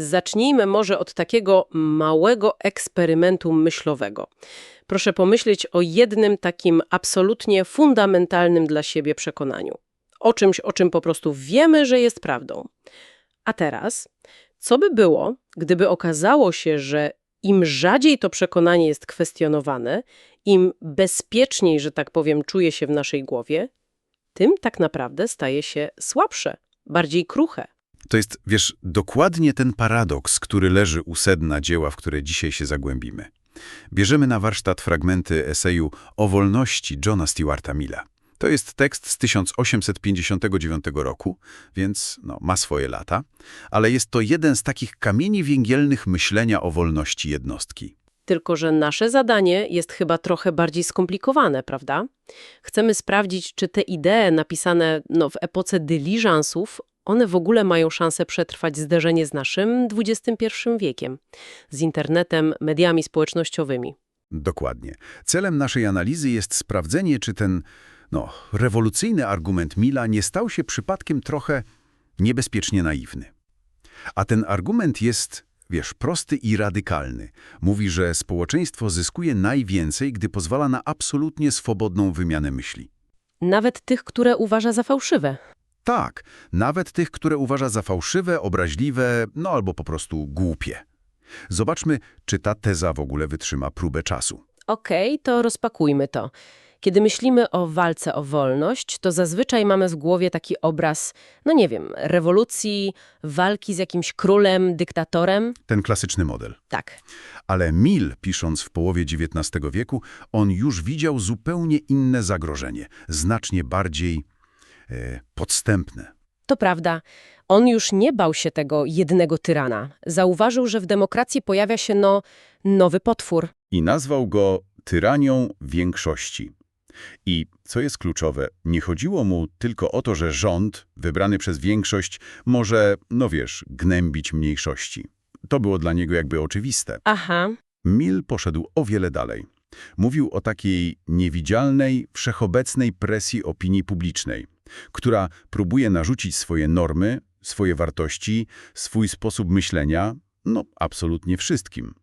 Zacznijmy może od takiego małego eksperymentu myślowego. Proszę pomyśleć o jednym takim absolutnie fundamentalnym dla siebie przekonaniu. O czymś, o czym po prostu wiemy, że jest prawdą. A teraz, co by było, gdyby okazało się, że im rzadziej to przekonanie jest kwestionowane, im bezpieczniej, że tak powiem, czuje się w naszej głowie, tym tak naprawdę staje się słabsze, bardziej kruche. To jest, wiesz, dokładnie ten paradoks, który leży u sedna dzieła, w które dzisiaj się zagłębimy. Bierzemy na warsztat fragmenty eseju o wolności Johna Stewarta Milla. To jest tekst z 1859 roku, więc no, ma swoje lata, ale jest to jeden z takich kamieni węgielnych myślenia o wolności jednostki. Tylko, że nasze zadanie jest chyba trochę bardziej skomplikowane, prawda? Chcemy sprawdzić, czy te idee napisane no, w epoce dyliżansów, one w ogóle mają szansę przetrwać zderzenie z naszym XXI wiekiem, z internetem, mediami społecznościowymi. Dokładnie. Celem naszej analizy jest sprawdzenie, czy ten no, rewolucyjny argument Milla nie stał się przypadkiem trochę niebezpiecznie naiwny. A ten argument jest, wiesz, prosty i radykalny. Mówi, że społeczeństwo zyskuje najwięcej, gdy pozwala na absolutnie swobodną wymianę myśli. Nawet tych, które uważa za fałszywe. Tak, nawet tych, które uważa za fałszywe, obraźliwe, no albo po prostu głupie. Zobaczmy, czy ta teza w ogóle wytrzyma próbę czasu. Okej, to rozpakujmy to. Kiedy myślimy o walce o wolność, to zazwyczaj mamy w głowie taki obraz, no nie wiem, rewolucji, walki z jakimś królem, dyktatorem. Ten klasyczny model. Tak. Ale Mill, pisząc w połowie XIX wieku, on już widział zupełnie inne zagrożenie, znacznie bardziej podstępne. To prawda. On już nie bał się tego jednego tyrana. Zauważył, że w demokracji pojawia się no nowy potwór. I nazwał go tyranią większości. I, co jest kluczowe, nie chodziło mu tylko o to, że rząd, wybrany przez większość, może, no wiesz, gnębić mniejszości. To było dla niego jakby oczywiste. Aha, Mill poszedł o wiele dalej. Mówił o takiej niewidzialnej, wszechobecnej presji opinii publicznej, która próbuje narzucić swoje normy, swoje wartości, swój sposób myślenia, no absolutnie wszystkim.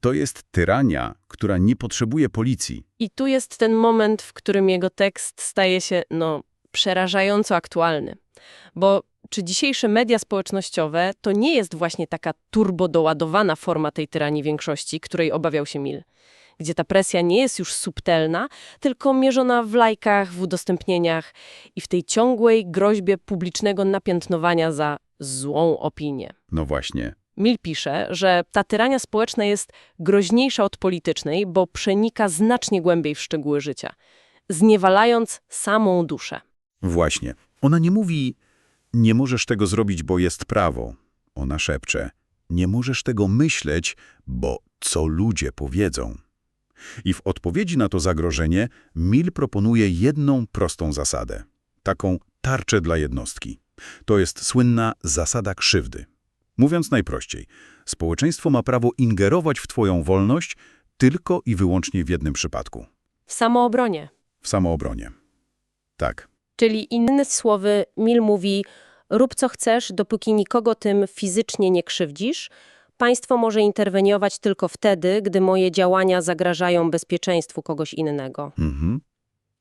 To jest tyrania, która nie potrzebuje policji. i tu jest ten moment, w którym jego tekst staje się, no, przerażająco aktualny. Bo czy dzisiejsze media społecznościowe to nie jest właśnie taka turbodoładowana forma tej tyranii większości, której obawiał się Mill? Gdzie ta presja nie jest już subtelna, tylko mierzona w lajkach, w udostępnieniach i w tej ciągłej groźbie publicznego napiętnowania za złą opinię. No właśnie. Mill pisze, że ta tyrania społeczna jest groźniejsza od politycznej, bo przenika znacznie głębiej w szczegóły życia, zniewalając samą duszę. Właśnie. Ona nie mówi, nie możesz tego zrobić, bo jest prawo. Ona szepcze, nie możesz tego myśleć, bo co ludzie powiedzą. I w odpowiedzi na to zagrożenie Mill proponuje jedną prostą zasadę. Taką tarczę dla jednostki. To jest słynna zasada krzywdy. Mówiąc najprościej, społeczeństwo ma prawo ingerować w twoją wolność tylko i wyłącznie w jednym przypadku. W samoobronie. W samoobronie. Tak. Czyli innymi słowy, Mill mówi, rób co chcesz, dopóki nikogo tym fizycznie nie krzywdzisz. Państwo może interweniować tylko wtedy, gdy moje działania zagrażają bezpieczeństwu kogoś innego. Mhm.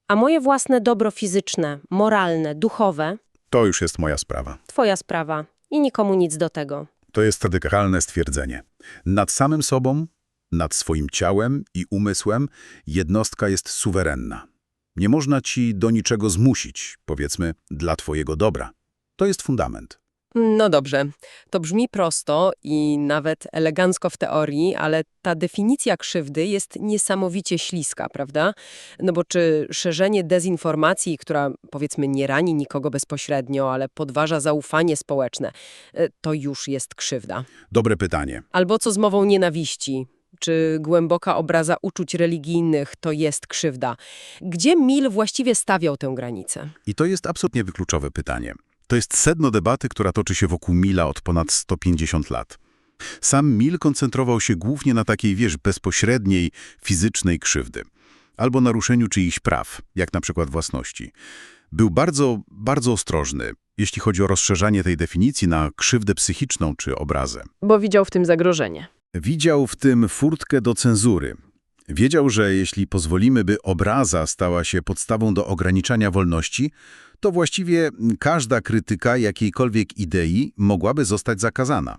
A moje własne dobro fizyczne, moralne, duchowe, To już jest moja sprawa. twoja sprawa i nikomu nic do tego. To jest radykalne stwierdzenie. Nad samym sobą, nad swoim ciałem i umysłem jednostka jest suwerenna. Nie można ci do niczego zmusić, powiedzmy, dla twojego dobra. To jest fundament. No dobrze, to brzmi prosto i nawet elegancko w teorii, ale ta definicja krzywdy jest niesamowicie śliska, prawda? No bo czy szerzenie dezinformacji, która powiedzmy nie rani nikogo bezpośrednio, ale podważa zaufanie społeczne, e, to już jest krzywda. Dobre pytanie. Albo co z mową nienawiści? Czy głęboka obraza uczuć religijnych to jest krzywda? Gdzie Mill właściwie stawiał tę granicę? I to jest absolutnie wykluczowe pytanie. To jest sedno debaty, która toczy się wokół Milla od ponad 150 lat. Sam Mill koncentrował się głównie na takiej, wiesz, bezpośredniej, fizycznej krzywdy. Albo naruszeniu czyichś praw, jak na przykład własności. Był bardzo, bardzo ostrożny. jeśli chodzi o rozszerzanie tej definicji na krzywdę psychiczną czy obrazę. Bo widział w tym zagrożenie. Widział w tym furtkę do cenzury. Wiedział, że jeśli pozwolimy, by obraza stała się podstawą do ograniczania wolności, to właściwie każda krytyka jakiejkolwiek idei mogłaby zostać zakazana.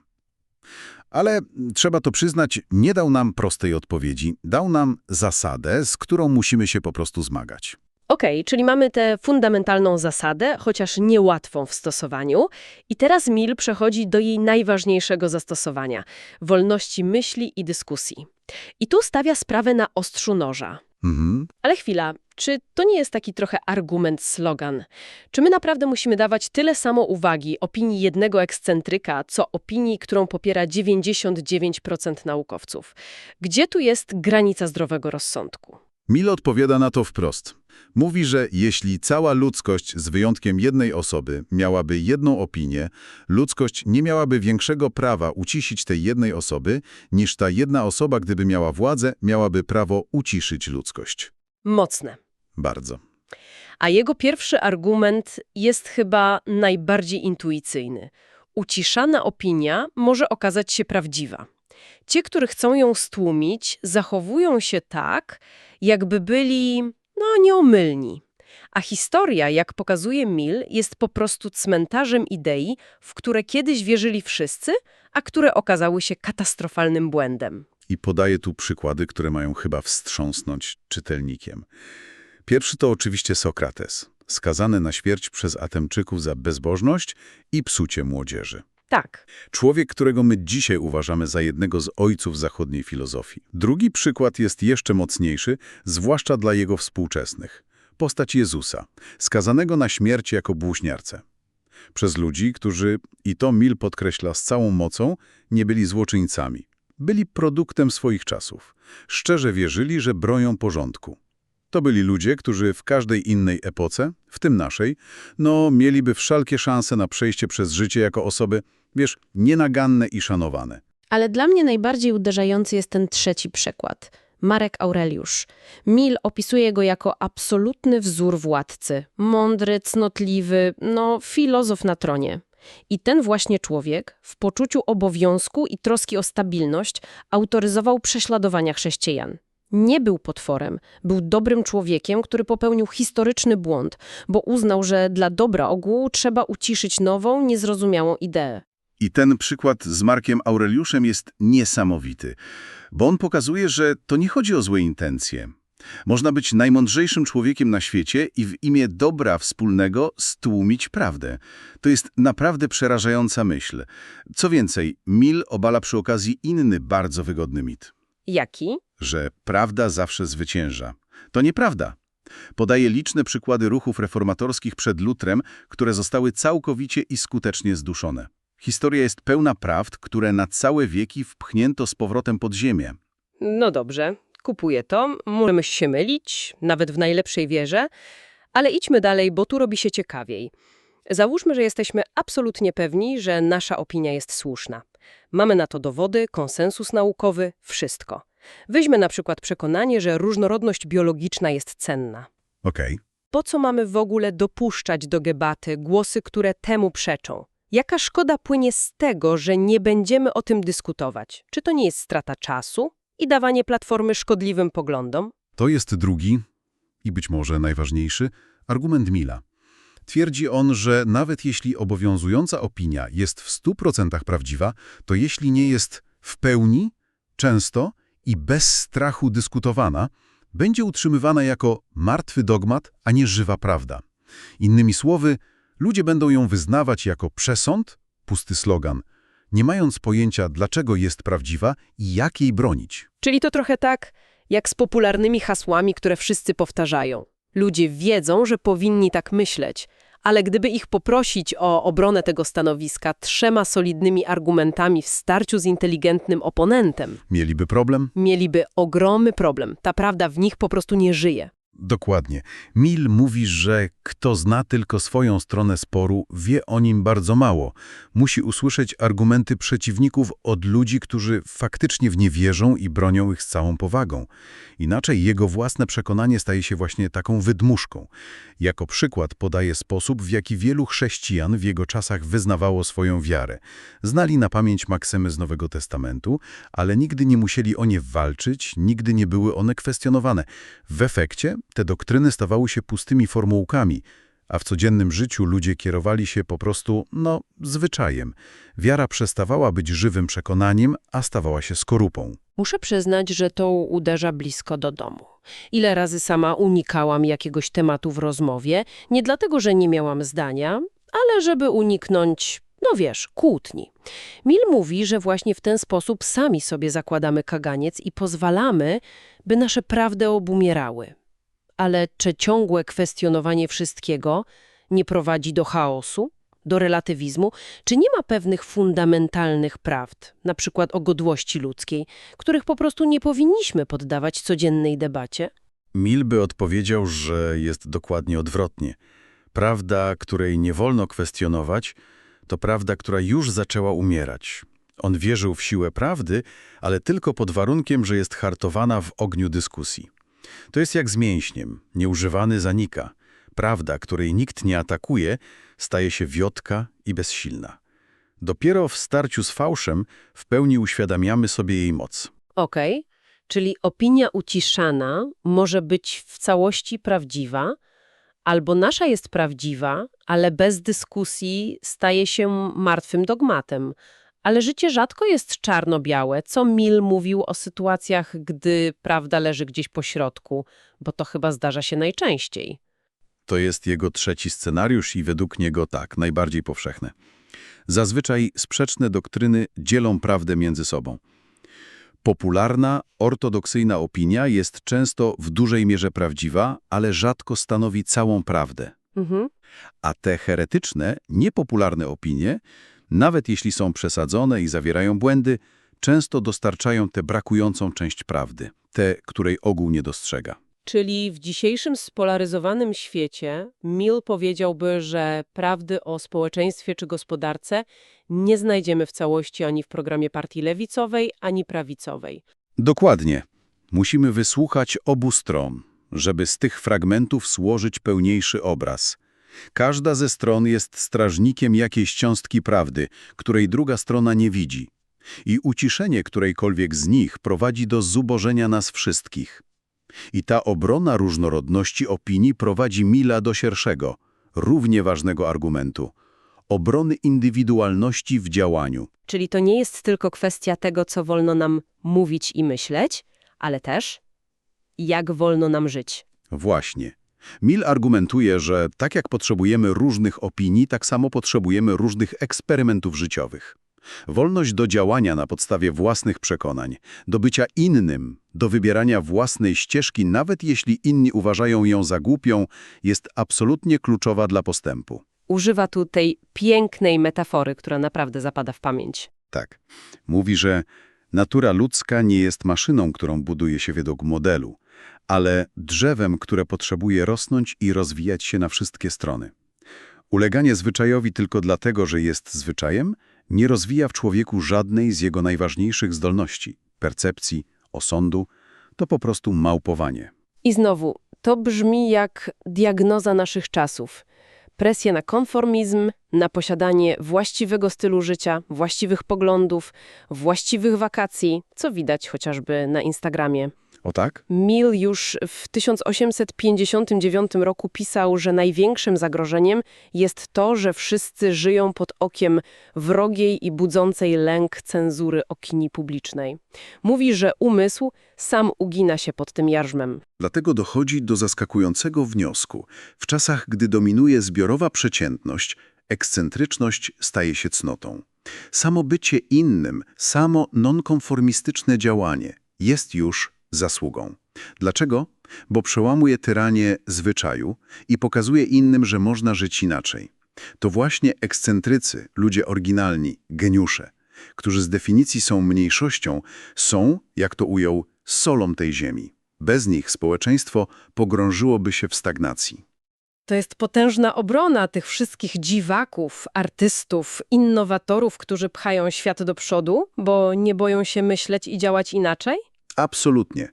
Ale trzeba to przyznać, nie dał nam prostej odpowiedzi, dał nam zasadę, z którą musimy się po prostu zmagać. Okej, czyli mamy tę fundamentalną zasadę, chociaż niełatwą w stosowaniu. I teraz Mill przechodzi do jej najważniejszego zastosowania – wolności myśli i dyskusji. I tu stawia sprawę na ostrzu noża. Mhm. Ale chwila, czy to nie jest taki trochę argument slogan? Czy my naprawdę musimy dawać tyle samo uwagi opinii jednego ekscentryka, co opinii, którą popiera 99% naukowców? Gdzie tu jest granica zdrowego rozsądku? Mill odpowiada na to wprost. Mówi, że jeśli cała ludzkość z wyjątkiem jednej osoby miałaby jedną opinię, ludzkość nie miałaby większego prawa uciszyć tej jednej osoby, niż ta jedna osoba, gdyby miała władzę, miałaby prawo uciszyć ludzkość. Mocne. Bardzo. A jego pierwszy argument jest chyba najbardziej intuicyjny. Uciszana opinia może okazać się prawdziwa. Ci, którzy chcą ją stłumić, zachowują się tak, jakby byli, no, nieomylni. A historia, jak pokazuje Mill, jest po prostu cmentarzem idei, w które kiedyś wierzyli wszyscy, a które okazały się katastrofalnym błędem. I podaje tu przykłady, które mają chyba wstrząsnąć czytelnikiem. Pierwszy to oczywiście Sokrates, skazany na śmierć przez Atemczyków za bezbożność i psucie młodzieży. Tak, Człowiek, którego my dzisiaj uważamy za jednego z ojców zachodniej filozofii. Drugi przykład jest jeszcze mocniejszy, zwłaszcza dla jego współczesnych. Postać Jezusa, skazanego na śmierć jako błuźniarcę. Przez ludzi, którzy, i to Mill podkreśla z całą mocą, nie byli złoczyńcami. Byli produktem swoich czasów. Szczerze wierzyli, że bronią porządku. To byli ludzie, którzy w każdej innej epoce, w tym naszej, no mieliby wszelkie szanse na przejście przez życie jako osoby, wiesz, nienaganne i szanowane. Ale dla mnie najbardziej uderzający jest ten trzeci przykład. Marek Aureliusz. Mill opisuje go jako absolutny wzór władcy. Mądry, cnotliwy, no filozof na tronie. I ten właśnie człowiek, w poczuciu obowiązku i troski o stabilność, autoryzował prześladowania chrześcijan. Nie był potworem, był dobrym człowiekiem, który popełnił historyczny błąd, bo uznał, że dla dobra ogółu trzeba uciszyć nową, niezrozumiałą ideę. I ten przykład z Markiem Aureliuszem jest niesamowity, bo on pokazuje, że to nie chodzi o złe intencje. Można być najmądrzejszym człowiekiem na świecie i w imię dobra wspólnego stłumić prawdę. To jest naprawdę przerażająca myśl. Co więcej, Mill obala przy okazji inny bardzo wygodny mit, Jaki? że prawda zawsze zwycięża. To nieprawda. Podaje liczne przykłady ruchów reformatorskich przed Lutrem, które zostały całkowicie i skutecznie zduszone. Historia jest pełna prawd, które na całe wieki wpchnięto z powrotem pod ziemię. No dobrze, kupuję to. Możemy się mylić, nawet w najlepszej wierze, ale idźmy dalej, bo tu robi się ciekawiej. Załóżmy, że jesteśmy absolutnie pewni, że nasza opinia jest słuszna. Mamy na to dowody, konsensus naukowy, wszystko. Weźmy na przykład przekonanie, że różnorodność biologiczna jest cenna. Okej. Po co mamy w ogóle dopuszczać do debaty głosy, które temu przeczą? Jaka szkoda płynie z tego, że nie będziemy o tym dyskutować? Czy to nie jest strata czasu i dawanie platformy szkodliwym poglądom? To jest drugi i być może najważniejszy argument Milla. Twierdzi on, że nawet jeśli obowiązująca opinia jest w 100% prawdziwa, to jeśli nie jest w pełni, często i bez strachu dyskutowana, będzie utrzymywana jako martwy dogmat, a nie żywa prawda. Innymi słowy, ludzie będą ją wyznawać jako przesąd, pusty slogan, nie mając pojęcia, dlaczego jest prawdziwa i jak jej bronić. Czyli to trochę tak, jak z popularnymi hasłami, które wszyscy powtarzają. Ludzie wiedzą, że powinni tak myśleć, ale gdyby ich poprosić o obronę tego stanowiska trzema solidnymi argumentami w starciu z inteligentnym oponentem, Mieliby problem? mieliby ogromny problem. Ta prawda w nich po prostu nie żyje. Dokładnie. Mill mówi, że kto zna tylko swoją stronę sporu, wie o nim bardzo mało. Musi usłyszeć argumenty przeciwników od ludzi, którzy faktycznie w nie wierzą i bronią ich z całą powagą. Inaczej jego własne przekonanie staje się właśnie taką wydmuszką. Jako przykład podaje sposób, w jaki wielu chrześcijan w jego czasach wyznawało swoją wiarę. Znali na pamięć maksymy z Nowego Testamentu, ale nigdy nie musieli o nie walczyć, nigdy nie były one kwestionowane. W efekcie te doktryny stawały się pustymi formułkami, a w codziennym życiu ludzie kierowali się po prostu, no, zwyczajem. Wiara przestawała być żywym przekonaniem, a stawała się skorupą. Muszę przyznać, że to uderza blisko do domu. Ile razy sama unikałam jakiegoś tematu w rozmowie, nie dlatego, że nie miałam zdania, ale żeby uniknąć, no wiesz, kłótni. Mill mówi, że właśnie w ten sposób sami sobie zakładamy kaganiec i pozwalamy, by nasze prawdy obumierały. Ale czy ciągłe kwestionowanie wszystkiego nie prowadzi do chaosu, do relatywizmu? Czy nie ma pewnych fundamentalnych prawd, na przykład o godności ludzkiej, których po prostu nie powinniśmy poddawać codziennej debacie? Mill by odpowiedział, że jest dokładnie odwrotnie. Prawda, której nie wolno kwestionować, to prawda, która już zaczęła umierać. On wierzył w siłę prawdy, ale tylko pod warunkiem, że jest hartowana w ogniu dyskusji. To jest jak z mięśniem. Nieużywany zanika. Prawda, której nikt nie atakuje, staje się wiotka i bezsilna. Dopiero w starciu z fałszem w pełni uświadamiamy sobie jej moc. Okej, czyli opinia uciszana może być w całości prawdziwa, albo nasza jest prawdziwa, ale bez dyskusji staje się martwym dogmatem. Ale życie rzadko jest czarno-białe. Co Mill mówił o sytuacjach, gdy prawda leży gdzieś po środku, bo to chyba zdarza się najczęściej. To jest jego trzeci scenariusz i według niego tak, najbardziej powszechny. Zazwyczaj sprzeczne doktryny dzielą prawdę między sobą. Popularna, ortodoksyjna opinia jest często w dużej mierze prawdziwa, ale rzadko stanowi całą prawdę. Mhm. A te heretyczne, niepopularne opinie, nawet jeśli są przesadzone i zawierają błędy, często dostarczają tę brakującą część prawdy, tę, której ogół nie dostrzega. Czyli w dzisiejszym spolaryzowanym świecie Mill powiedziałby, że prawdy o społeczeństwie czy gospodarce nie znajdziemy w całości ani w programie partii lewicowej, ani prawicowej. Dokładnie. Musimy wysłuchać obu stron, żeby z tych fragmentów złożyć pełniejszy obraz. Każda ze stron jest strażnikiem jakiejś cząstki prawdy, której druga strona nie widzi. I uciszenie którejkolwiek z nich prowadzi do zubożenia nas wszystkich. I ta obrona różnorodności opinii prowadzi Mila do szerszego, równie ważnego argumentu – obrony indywidualności w działaniu. Czyli to nie jest tylko kwestia tego, co wolno nam mówić i myśleć, ale też jak wolno nam żyć. Właśnie. Mill argumentuje, że tak jak potrzebujemy różnych opinii, tak samo potrzebujemy różnych eksperymentów życiowych. Wolność do działania na podstawie własnych przekonań, do bycia innym, do wybierania własnej ścieżki, nawet jeśli inni uważają ją za głupią, jest absolutnie kluczowa dla postępu. Używa tu tej pięknej metafory, która naprawdę zapada w pamięć. Tak. Mówi, że natura ludzka nie jest maszyną, którą buduje się według modelu, ale drzewem, które potrzebuje rosnąć i rozwijać się na wszystkie strony. Uleganie zwyczajowi tylko dlatego, że jest zwyczajem, nie rozwija w człowieku żadnej z jego najważniejszych zdolności, percepcji, osądu, to po prostu małpowanie. I znowu, to brzmi jak diagnoza naszych czasów. Presja na konformizm, na posiadanie właściwego stylu życia, właściwych poglądów, właściwych wakacji, co widać chociażby na Instagramie. O tak? Mill już w 1859 roku pisał, że największym zagrożeniem jest to, że wszyscy żyją pod okiem wrogiej i budzącej lęk cenzury opinii publicznej. Mówi, że umysł sam ugina się pod tym jarzmem. Dlatego dochodzi do zaskakującego wniosku. W czasach, gdy dominuje zbiorowa przeciętność, ekscentryczność staje się cnotą. Samo bycie innym, samo nonkonformistyczne działanie jest już zasługą. Dlaczego? Bo przełamuje tyranię zwyczaju i pokazuje innym, że można żyć inaczej. To właśnie ekscentrycy, ludzie oryginalni, geniusze, którzy z definicji są mniejszością, są, jak to ujął, solą tej ziemi. Bez nich społeczeństwo pogrążyłoby się w stagnacji. To jest potężna obrona tych wszystkich dziwaków, artystów, innowatorów, którzy pchają świat do przodu, bo nie boją się myśleć i działać inaczej? Absolutnie.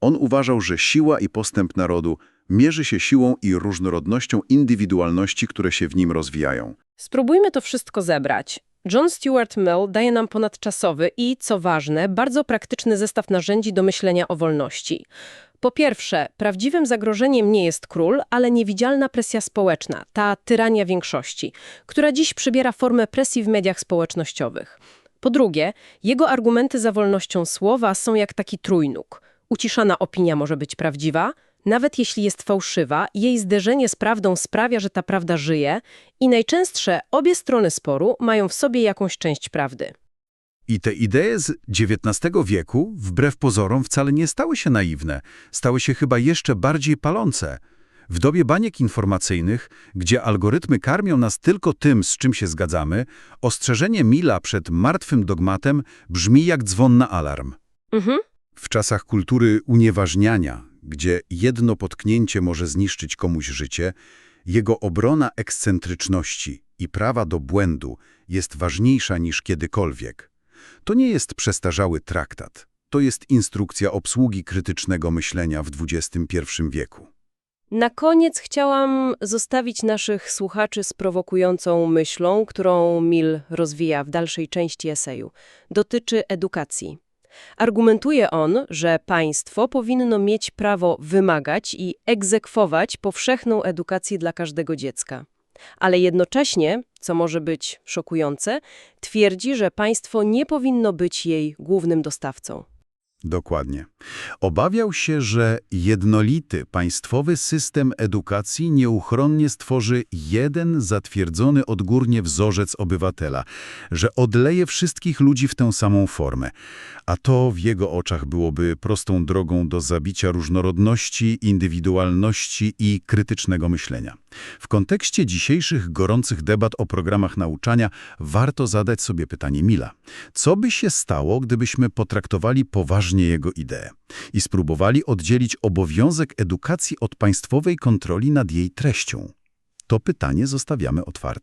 On uważał, że siła i postęp narodu mierzy się siłą i różnorodnością indywidualności, które się w nim rozwijają. Spróbujmy to wszystko zebrać. John Stuart Mill daje nam ponadczasowy i, co ważne, bardzo praktyczny zestaw narzędzi do myślenia o wolności. Po pierwsze, prawdziwym zagrożeniem nie jest król, ale niewidzialna presja społeczna, ta tyrania większości, która dziś przybiera formę presji w mediach społecznościowych. Po drugie, jego argumenty za wolnością słowa są jak taki trójnóg. Uciszana opinia może być prawdziwa, nawet jeśli jest fałszywa, jej zderzenie z prawdą sprawia, że ta prawda żyje i najczęstsze obie strony sporu mają w sobie jakąś część prawdy. I te idee z XIX wieku, wbrew pozorom, wcale nie stały się naiwne, stały się chyba jeszcze bardziej palące. W dobie baniek informacyjnych, gdzie algorytmy karmią nas tylko tym, z czym się zgadzamy, ostrzeżenie Mila przed martwym dogmatem brzmi jak dzwon na alarm. Mhm. W czasach kultury unieważniania, gdzie jedno potknięcie może zniszczyć komuś życie, jego obrona ekscentryczności i prawa do błędu jest ważniejsza niż kiedykolwiek. To nie jest przestarzały traktat. To jest instrukcja obsługi krytycznego myślenia w XXI wieku. Na koniec chciałam zostawić naszych słuchaczy z prowokującą myślą, którą Mill rozwija w dalszej części eseju. Dotyczy edukacji. Argumentuje on, że państwo powinno mieć prawo wymagać i egzekwować powszechną edukację dla każdego dziecka. Ale jednocześnie, co może być szokujące, twierdzi, że państwo nie powinno być jej głównym dostawcą. Dokładnie. Obawiał się, że jednolity państwowy system edukacji nieuchronnie stworzy jeden zatwierdzony odgórnie wzorzec obywatela, że odleje wszystkich ludzi w tę samą formę, a to w jego oczach byłoby prostą drogą do zabicia różnorodności, indywidualności i krytycznego myślenia. W kontekście dzisiejszych gorących debat o programach nauczania warto zadać sobie pytanie Mila. Co by się stało, gdybyśmy potraktowali poważnie jego ideę i spróbowali oddzielić obowiązek edukacji od państwowej kontroli nad jej treścią? To pytanie zostawiamy otwarte.